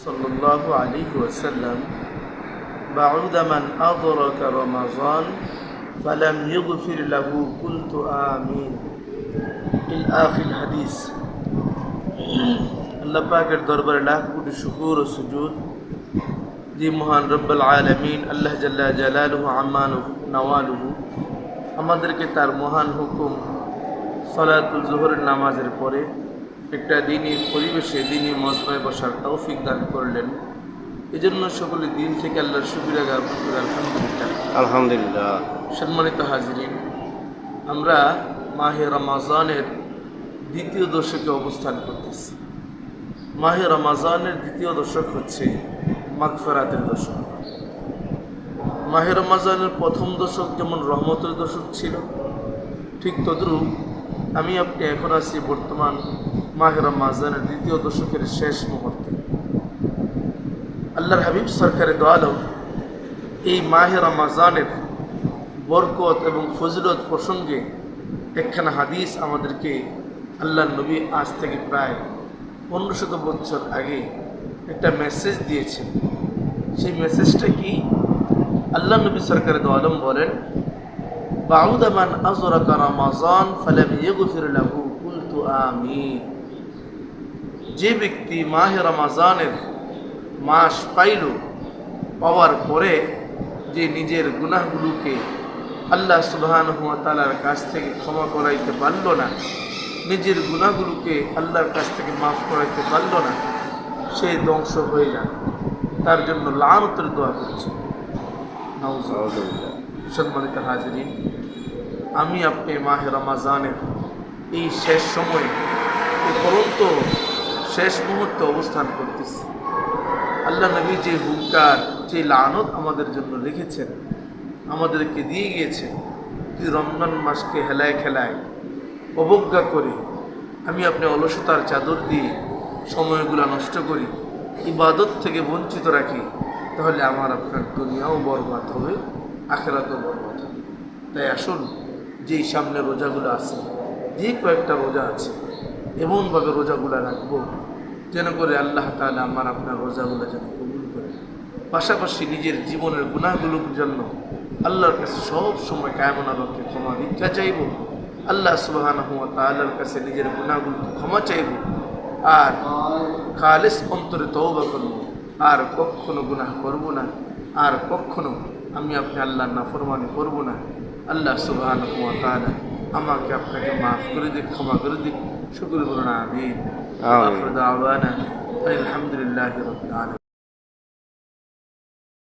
صلى الله عليه وسلم بعد من أدرك رمضان فلم يغفر له قلت آمين إلى آخر الحديث আল্লাহ পাকের দরবারে লাখ কোটি শুকুর ও সুজুদ যে মহান রব্বাল আলমিন আল্লাহ জাল্লা জালালুহু আম্মানুহু নওয়ালুহু আমাদেরকে তার মহান হুকুম সলাতুল জোহরের নামাজের পরে একটা দিনই পরিবেশে দিনই মজমায় বসার তৌফিক দান করলেন। এজন্য সকলে দিন থেকে আল্লাহর করে আলহামদুলিল্লাহ। আলহামদুলিল্লাহ। সম্মানিত হাজরিন আমরা মাহে রমাজানের দ্বিতীয় দশকে অবস্থান করতেছি। মাহে রমাজানের দ্বিতীয় দশক হচ্ছে মাগফেরাতের দশক। মাহে রমাজানের প্রথম দশক যেমন রহমতের দশক ছিল ঠিক তদ্রূপ আমি আপনি এখন আছি বর্তমান মাহে রমাজানের দ্বিতীয় দশকের শেষ মুহূর্তে। আল্লাহর হাবিব সরকারের দোয়ালম এই মাহে রমাজানের বরকত এবং ফজিলত প্রসঙ্গে একখানা হাদিস আমাদেরকে আল্লাহ নবী আজ থেকে প্রায় পনেরো বছর আগে একটা মেসেজ দিয়েছেন। সেই মেসেজটা কি? আল্লাহ নবী সরকার আলম বলেন বাউদামান আজরাকা রমাজান ফালাম ইগফির লাহু, কুলতু আমিন। যে ব্যক্তি মাহে রমাজানের মাস পাইল পাওয়ার পরে যে নিজের গুনাহগুলোকে আল্লাহ সুবহান হুয়া তালার কাছ থেকে ক্ষমা করাইতে পারল না নিজের গুনাহগুলোকে আল্লাহর কাছ থেকে মাফ করাইতে পারল না সে ধ্বংস হয়ে যান। তার জন্য লানতের দোয়া করছে। সম্মানিত হাজরিন আমি আপনি মাহে রমাজানের এই শেষ সময়ে এই পরন্ত শেষ মুহূর্তে অবস্থান করতেছি। আল্লাহ নবী যে হুঙ্কার, যে লানত আমাদের জন্য লিখেছেন আমাদেরকে দিয়ে গিয়েছেন যে রমজান মাসকে হেলায় খেলায় অবজ্ঞা করে আমি আপনি অলসতার চাদর দিয়ে সময়গুলো নষ্ট করি, ইবাদত থেকে বঞ্চিত রাখি, তাহলে আমার আপনার দুনিয়াও বরবাদ হবে, আখেরাতও বরবাদ হবে। তাই আসুন, যেই সামনে রোজাগুলো আছে, যে কয়েকটা রোজা আছে এমনভাবে রোজাগুলো রাখব যেন করে আল্লাহ তাআলা আমার আপনার রোজাগুলো যেন কবুল করে। পাশাপাশি নিজের জীবনের গুণাগুলোর জন্য আল্লাহর কাছে সব সময় কায়মনা রক্ষে ক্ষমা ভিক্ষা চাইব। আল্লাহ সুবহানাহু ওয়া তাআলার কাছে নিজের গুণাগুলোকে ক্ষমা চাইব আর খালেস অন্তরে তওবা করব। আর কখনো গুনাহ করব না, আর কখনো আমি আপনি আল্লাহর নাফরমানি করব না। আল্লাহ তাআলা আমাকে আপনাকে মাফ করে দিক, ক্ষমা করে দিক। শুকুর বলুন আমিন আমিন। আখির দাওয়ানা আলহামদুলিল্লাহি রাব্বিল আলামিন